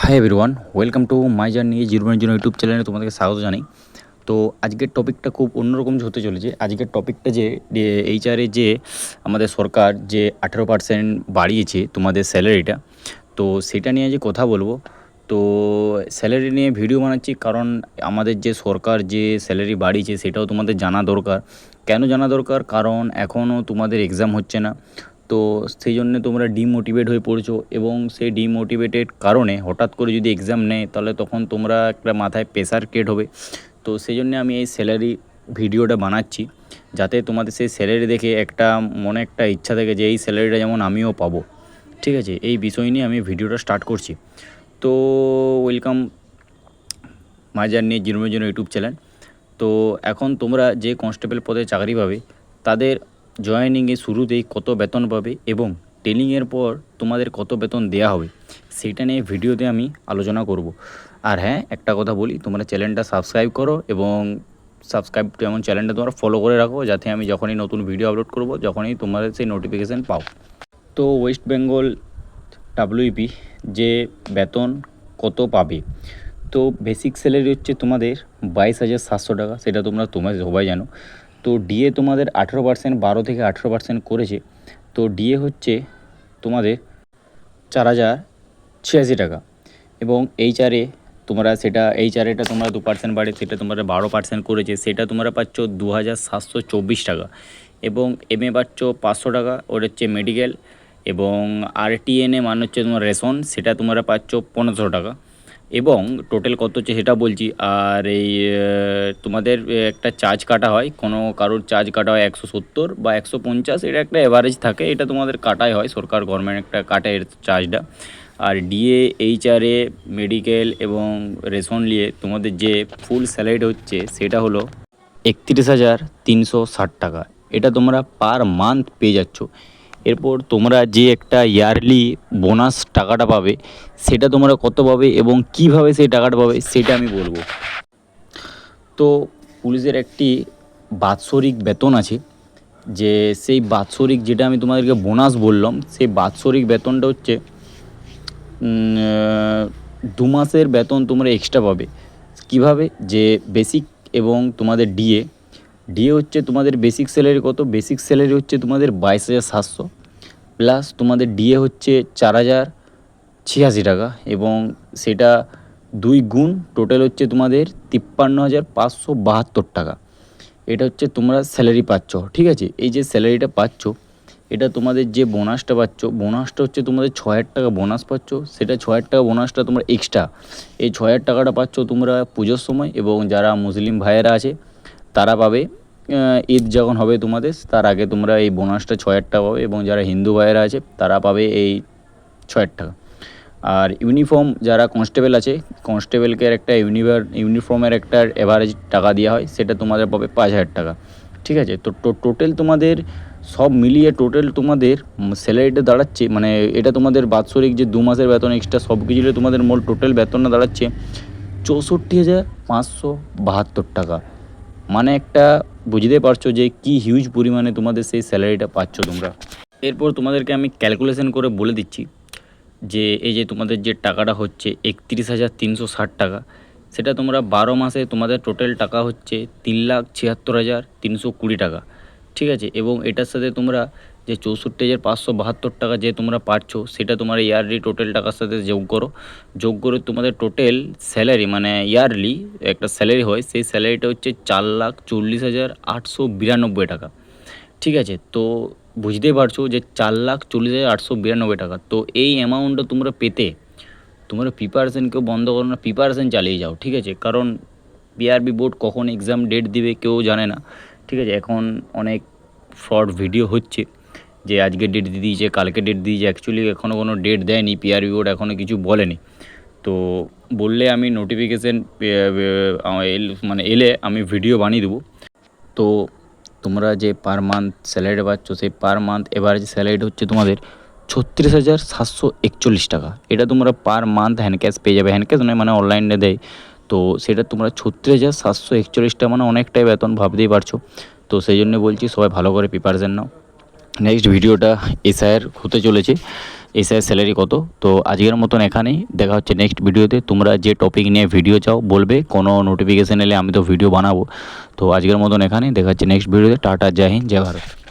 Hi everyone welcome to my journey zero point zero YouTube চ্যানেলে তোমাদেরকে স্বাগত জানাই। তো আজকের টপিকটা খুব অন্যরকম হতে চলেছে। আজকের টপিকটা যে এইচআরে যে আমাদের সরকার যে আঠেরো পার্সেন্ট বাড়িয়েছে তোমাদের স্যালারিটা তো সেটা নিয়ে যে কথা বলব। তো স্যালারি নিয়ে ভিডিও বানাচ্ছি কারণ আমাদের যে সরকার যে স্যালারি বাড়িয়েছে সেটাও তোমাদের জানা দরকার। কেন জানা দরকার? কারণ এখনও তোমাদের এক্সাম হচ্ছে না। তো সেই জন্যে তোমরা ডিমোটিভেট হয়ে পড়ছো এবং সেই ডিমোটিভেটেড কারণে হঠাৎ করে যদি এক্সাম নেয় তাহলে তখন তোমরা একটা মাথায় প্রেশার ক্রিয়েট হবে। তো সেই জন্যে আমি এই স্যালারি ভিডিওটা বানাচ্ছি যাতে তোমাদের সেই স্যালারি দেখে একটা মনে একটা ইচ্ছা থাকে যে এই স্যালারিটা যেমন আমিও পাবো। ঠিক আছে? এই বিষয় নিয়ে আমি ভিডিওটা স্টার্ট করছি। তো ওয়েলকাম মাজার নিয়ে জিরো জিরো ইউটিউব চ্যানেল তো এখন তোমরা যে কনস্টেবল পদে চাকরি পাবে, তাদের জয়েনিংয়ে শুরুতেই কত বেতন পাবে এবং ট্রেনিংয়ের পর তোমাদের কত বেতন দেওয়া হবে, সেটা নিয়ে ভিডিওতে আমি আলোচনা করব। আর হ্যাঁ একটা কথা বলি, তোমরা চ্যানেলটা সাবস্ক্রাইব করো এবং সাবস্ক্রাইব এমন চ্যানেলটা তোমরা ফলো করে রাখো, যাতে আমি যখনই নতুন ভিডিও আপলোড করব, যখনই তোমাদের সেই নোটিফিকেশান পাও। তো ওয়েস্ট বেঙ্গল ডাব্লিউপি যে বেতন কত পাবে? তো বেসিক স্যালারি হচ্ছে তোমাদের বাইশ হাজার সাতশো টাকা, সেটা তোমরা তোমরা সবাই জানো। তো ডিএ তোমাদের আঠেরো পার্সেন্ট বারো থেকে আঠেরো পার্সেন্ট করেছে। তো ডিএ হচ্ছে তোমাদের চার হাজার ছিয়াশি টাকা। এবং এইচআরএ তোমরা সেটা এইচআরএটা তোমরা দু পার্সেন্ট বাড়ে, সেটা তোমরা বারো পার্সেন্ট করেছে, সেটা তোমরা পাচ্ছ দু হাজার সাতশো চব্বিশ টাকা। এবং এম এ পাচ্ছ পাঁচশো টাকা, ওর হচ্ছে মেডিকেল এবং আরটিএনএ মানে হচ্ছে তোমার রেশন, সেটা তোমরা পাচ্ছ পনেরোশো টাকা। এবং টোটাল কত হচ্ছে সেটা বলছি। আর এই তোমাদের একটা চার্জ কাটা হয়, কোনো কারোর চার্জ কাটা হয় একশো সত্তর বা একশো পঞ্চাশ, এটা একটা অ্যাভারেজ থাকে, এটা তোমাদের কাটাই হয়, সরকার গভর্নমেন্ট একটা কাটে এর চার্জটা আর ডিএ এইচআরএ মেডিকেল এবং রেশন নিয়ে তোমাদের যে ফুল স্যালারিটা হচ্ছে, সেটা হলো একত্রিশ হাজার তিনশো ষাট টাকা। এটা তোমরা পার মান্থ পেয়ে যাচ্ছ। এরপর তোমরা যে একটা ইয়ারলি বোনাস টাকাটা পাবে, সেটা তোমরা কত পাবে এবং কীভাবে সেই টাকাটা পাবে, সেটা আমি বলব। তো পুলিশের একটি বাৎসরিক বেতন আছে, যে সেই বাৎসরিক যেটা আমি তোমাদেরকে বোনাস বললাম, সেই বাৎসরিক বেতনটা হচ্ছে দু মাসের বেতন তোমরা এক্সট্রা পাবে। কীভাবে? যে বেসিক এবং তোমাদের ডিএ ডিএ হচ্ছে তোমাদের বেসিক স্যালারি কত? বেসিক স্যালারি হচ্ছে তোমাদের বাইশ হাজার সাতশো। প্লাস তোমাদের ডিএ হচ্ছে চার হাজার ছিয়াশি টাকা এবং সেটা দুই গুণ টোটাল হচ্ছে তোমাদের তিপ্পান্ন হাজার পাঁচশো বাহাত্তর টাকা। এটা হচ্ছে তোমরা স্যালারি পাচ্ছ, ঠিক আছে? এই যে স্যালারিটা পাচ্ছ, এটা তোমাদের যে বোনাসটা পাচ্ছ বোনাসটা হচ্ছে তোমাদের ছ হাজার টাকা বোনাস পাচ্ছ। সেটা ছ হাজার টাকা বোনাসটা তোমরা এক্সট্রা এই ছ হাজার টাকাটা পাচ্ছ তোমরা পুজোর সময় এবং যারা মুসলিম ভাইয়েরা আছে, তারা পাবে ঈদ যখন হবে তোমাদের, তার আগে তোমরা এই বোনাসটা ছ হাজার টাকা পাবে এবং যারা হিন্দু ভাইয়েরা আছে, তারা পাবে এই ছ হাজার টাকা আর ইউনিফর্ম যারা কনস্টেবল আছে কনস্টেবলকে একটা ইউনিভার ইউনিফর্মের একটা অ্যাভারেজ টাকা দেওয়া হয়, সেটা তোমাদের পাবে পাঁচ হাজার টাকা। ঠিক আছে? তো টোটাল তোমাদের সব মিলিয়ে টোটাল তোমাদের স্যালারিটা দাঁড়াচ্ছে মানে এটা তোমাদের বাৎসরিক যে দু মাসের বেতন এক্সট্রা সব কিছু তোমাদের মোট টোটাল বেতনটা দাঁড়াচ্ছে চৌষট্টি হাজার পাঁচশো বাহাত্তর টাকা। মানে একটা বুঝতে পারছ যে কি হিউজ পরিমাণে তোমাদের সেই স্যালারিটা পাচ্ছ তোমরা? এরপর তোমাদেরকে আমি ক্যালকুলেশন করে বলে দিচ্ছি যে এই যে তোমাদের যে টাকাটা হচ্ছে একত্রিশ হাজার তিনশো ষাট টাকা, সেটা তোমরা বারো মাসে তোমাদের টোটাল টাকা হচ্ছে তিন লাখ ছিয়াত্তর হাজার তিনশো কুড়ি টাকা, ঠিক আছে? এবং এটার সাথে তোমরা যে চৌষট্টি হাজার পাঁচশো বাহাত্তর টাকা যে তোমরা পাচ্ছ সেটা তোমরা ইয়ারলি টোটাল টাকার সাথে যোগ করো। যোগ করে তোমাদের টোটাল স্যালারি মানে ইয়ারলি একটা স্যালারি হয়, সেই স্যালারিটা হচ্ছে চার লাখ চল্লিশ হাজার আটশো বিরানব্বই টাকা। ঠিক আছে? তো বুঝতেই পারছ যে চার লাখ চল্লিশ হাজার আটশো বিরানব্বই টাকা। তো এই অ্যামাউন্টটা তোমরা পেতে, তোমরা প্রিপারেশন কেউ বন্ধ করো না প্রিপারেশন চালিয়ে যাও, ঠিক আছে? কারণ পিআরবি বোর্ড কখন এক্সাম ডেট দিবে কেউ জানে না। ঠিক আছে? এখন অনেক ফ্রড ভিডিও হচ্ছে। যে আজকে ডেট দিয়ে দিয়েছে, কালকে ডেট দিয়েছে অ্যাকচুয়ালি এখনও কোনো ডেট দেয়নি পিআরবি বোর্ড এখনও কিছু বলেনি। তো বললে আমি নোটিফিকেশান মানে এলে আমি ভিডিও বানিয়ে দেবো। তো তোমরা যে পার মান্থ স্যালারি পাচ্ছ, সেই পার মান্থ এভারেজ স্যালারিটা হচ্ছে তোমাদের ছত্রিশ হাজার সাতশো একচল্লিশ টাকা। এটা তোমরা পার মান্থ হ্যান্ড ক্যাশ পেয়ে যাবে। হ্যান্ড ক্যাশ নয় মানে অনলাইনে দেয়। তো সেটা তোমরা ছত্রিশ হাজার সাতশো একচল্লিশটা মানে অনেকটাই বেতন ভাবতেই পারছ। তো সেই জন্য বলছি সবাই ভালো করে প্রিপারেশান নাও। নেক্সট ভিডিওটা এসআইয়ের হতে চলেছে। এসআই স্যালারি কত? তো আজকের মতন এখানেই। দেখা হচ্ছে নেক্সট ভিডিওতে তোমরা যে টপিক নিয়ে ভিডিও চাও, বলবে। কোনো নোটিফিকেশান এলে আমি তো ভিডিও বানাবো। তো আজকের মতন এখানেই। দেখা হচ্ছে নেক্সট ভিডিওতে টাটা জাহিন জয় ভারত।